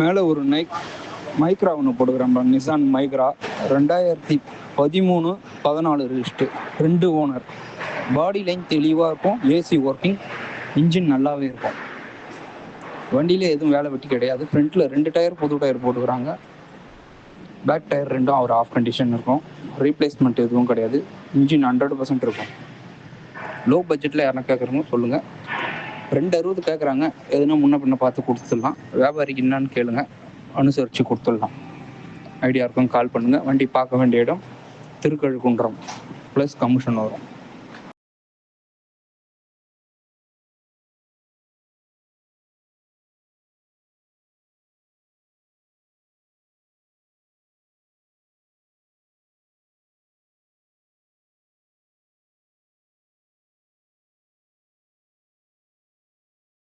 மேலே ஒரு Nike Micra ஒன்று போட்டுக்கிறேன் நிசான் மைக்ரா ரெண்டாயிரத்தி பதிமூணு பதினாலு ரிஜிஸ்ட்டு ரெண்டு ஓனர் பாடி லைன் தெளிவாக இருக்கும். ஏசி ஒர்க்கிங் இன்ஜின் நல்லாவே இருக்கும். வண்டியில் எதுவும் வேலை வெட்டி கிடையாது. ஃப்ரண்ட்டில் ரெண்டு டயர் புது டயர் போட்டுக்கிறாங்க. பேக் டயர் ரெண்டும் அவர் ஆஃப் கண்டிஷன் இருக்கும். ரீப்ளேஸ்மெண்ட் எதுவும் கிடையாது. இன்ஜின் ஹண்ட்ரட் பர்சன்ட் இருக்கும். லோ பட்ஜெட்டில் யாரா கேட்குறவங்க சொல்லுங்கள் ரெண்டு அறுபது கேட்குறாங்க எதுனா முன்ன பின்ன பார்த்து கொடுத்துடலாம். வியாபாரிக்கு என்னன்னு கேளுங்க. அனுசரித்து கொடுத்துடலாம். ஐடியா இருக்கும் கால் பண்ணுங்கள் வண்டி பார்க்க வேண்டிய இடம் திருக்கழுக்குன்றம். ப்ளஸ் கமிஷன் வரும்.